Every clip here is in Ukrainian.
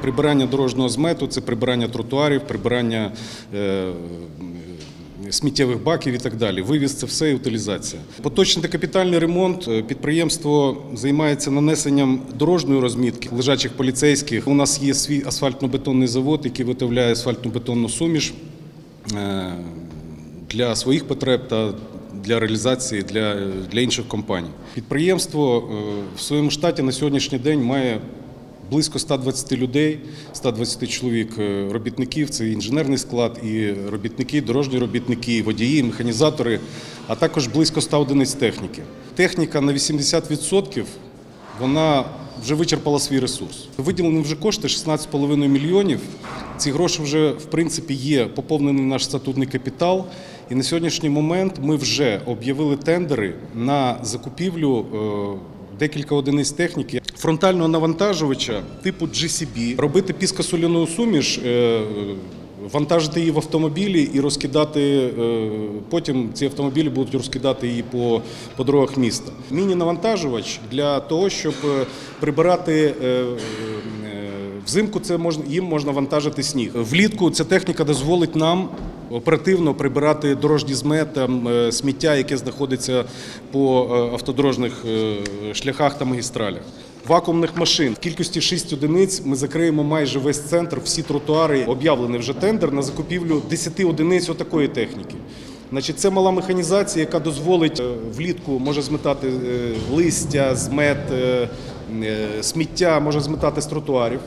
Прибирання дорожнього змету це прибирання тротуарів, прибирання е, сміттєвих баків і так далі. Вивіз це все і утилізація. Поточний та капітальний ремонт. Е, Підприємство займається нанесенням дорожньої розмітки лежачих поліцейських. У нас є свій асфальтно-бетонний завод, який виготовляє асфальтно-бетонну суміш е, для своїх потреб та для реалізації для, для інших компаній. Підприємство в своєму штаті на сьогоднішній день має близько 120 людей, 120 чоловік е, робітників. Це інженерний склад, і робітники, дорожні робітники, водії, механізатори, а також близько 100 одиниць техніки. Техніка на 80% вона вже вичерпала свій ресурс. Виділені вже кошти 16,5 мільйонів. Ці гроші вже в принципі є поповнений наш статутний капітал. І на сьогоднішній момент ми вже об'явили тендери на закупівлю е, декілька одиниць техніки фронтального навантажувача типу GCB, робити піскосоляну суміш. е, Вантажити її в автомобілі і розкидати. е, Потім ці автомобілі будуть розкидати її по, по дорогах міста. Міні-навантажувач для того, щоб е, прибирати взимку. Це можна їм можна вантажити сніг. Влітку ця техніка дозволить нам оперативно прибирати дорожні змет, там, е, сміття, яке знаходиться по е, автодорожних е, шляхах та магістралях. Вакуумних машин в кількості 6 одиниць ми закриємо майже весь центр, всі тротуари. Об'явлений вже тендер на закупівлю 10 одиниць отакої техніки. Значить, це мала механізація, яка дозволить влітку може зметати листя, змет, сміття, може зметати з тротуарів.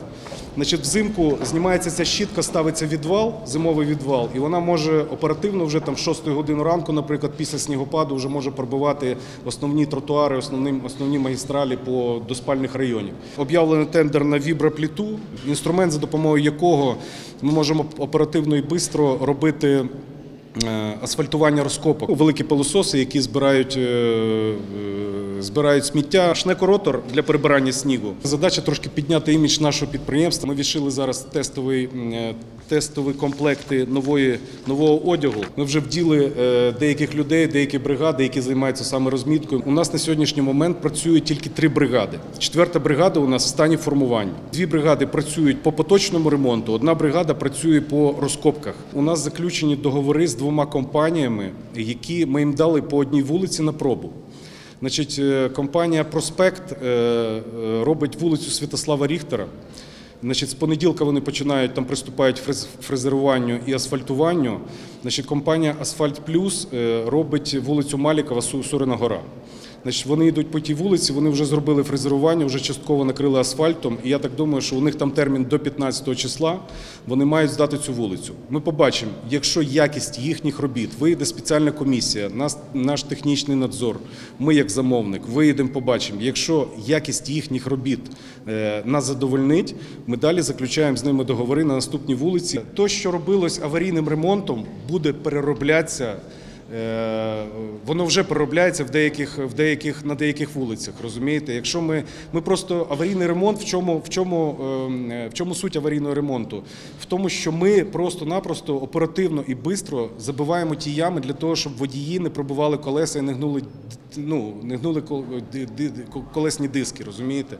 Значить, взимку знімається ця щітка, ставиться відвал, зимовий відвал, і вона може оперативно вже там 6 години ранку, наприклад, після снігопаду, вже може пробивати основні тротуари, основні, основні магістралі по до спальних районів. Об'явлений тендер на вібропліту, інструмент, за допомогою якого ми можемо оперативно і швидко робити. е, Асфальтування розкопок, великі пилососи, які збирають, е, е, збирають сміття, шнекоротор для прибирання снігу. Задача трошки підняти імідж нашого підприємства. Ми відшили зараз тестовий, е, тестові комплекти нової, нового одягу. Ми вже вділи е, деяких людей, деякі бригади, які займаються саме розміткою. У нас на сьогоднішній момент працює тільки три бригади. Четверта бригада у нас в стані формування. Дві бригади працюють по поточному ремонту, одна бригада працює по розкопках. У нас заключені договори з двома компаніями, які ми їм дали по одній вулиці на пробу. Значить, е, компанія Проспект е, е, робить вулицю Святослава Ріхтера. Значить, з понеділка вони починають там приступають фрез- фрезеруванню і асфальтуванню. Значить, компанія Асфальт Плюс робить вулицю Малікова Су- Сурина Гора. Значить, вони йдуть по тій вулиці, вони вже зробили фрезерування, вже частково накрили асфальтом. І я так думаю, що у них там термін до 15 числа. Вони мають здати цю вулицю. Ми побачимо, якщо якість їхніх робіт вийде спеціальна комісія, нас наш технічний надзор. Ми, як замовник, виїдемо, побачимо. Якщо якість їхніх робіт е, нас задовольнить, ми далі заключаємо з ними договори на наступній вулиці. То, що робилось аварійним ремонтом, буде перероблятися. Е, Воно вже переробляється в деяких, в деяких, на деяких вулицях. Розумієте? Якщо ми, ми просто аварійний ремонт, в чому, в, чому, ем, е, в чому суть аварійного ремонту? В тому, що ми просто-напросто оперативно і швидко забиваємо ті ями для того, щоб водії не пробивали колеса і не гнули, ну, не гнули ди- колесні диски, розумієте?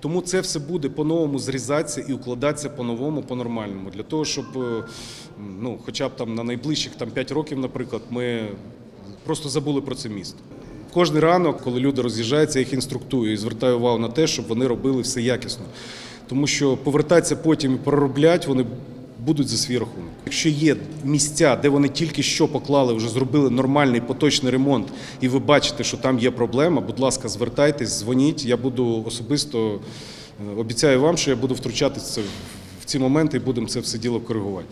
Тому це все буде по-новому зрізатися і укладатися по-новому, по-нормальному. Для того, щоб е, ну, хоча б там на найближчих там, 5 років, наприклад, ми просто забули про це місто. Кожний ранок, коли люди роз'їжджаються, я їх інструктую і звертаю увагу на те, щоб вони робили все якісно. Тому що повертатися потім і проробляти вони будуть за свій рахунок. Якщо є місця, де вони тільки що поклали, вже зробили нормальний поточний ремонт, і ви бачите, що там є проблема, будь ласка, звертайтесь, дзвоніть. Я буду особисто е, обіцяю вам, що я буду втручатися в ці моменти і будемо це все діло коригувати.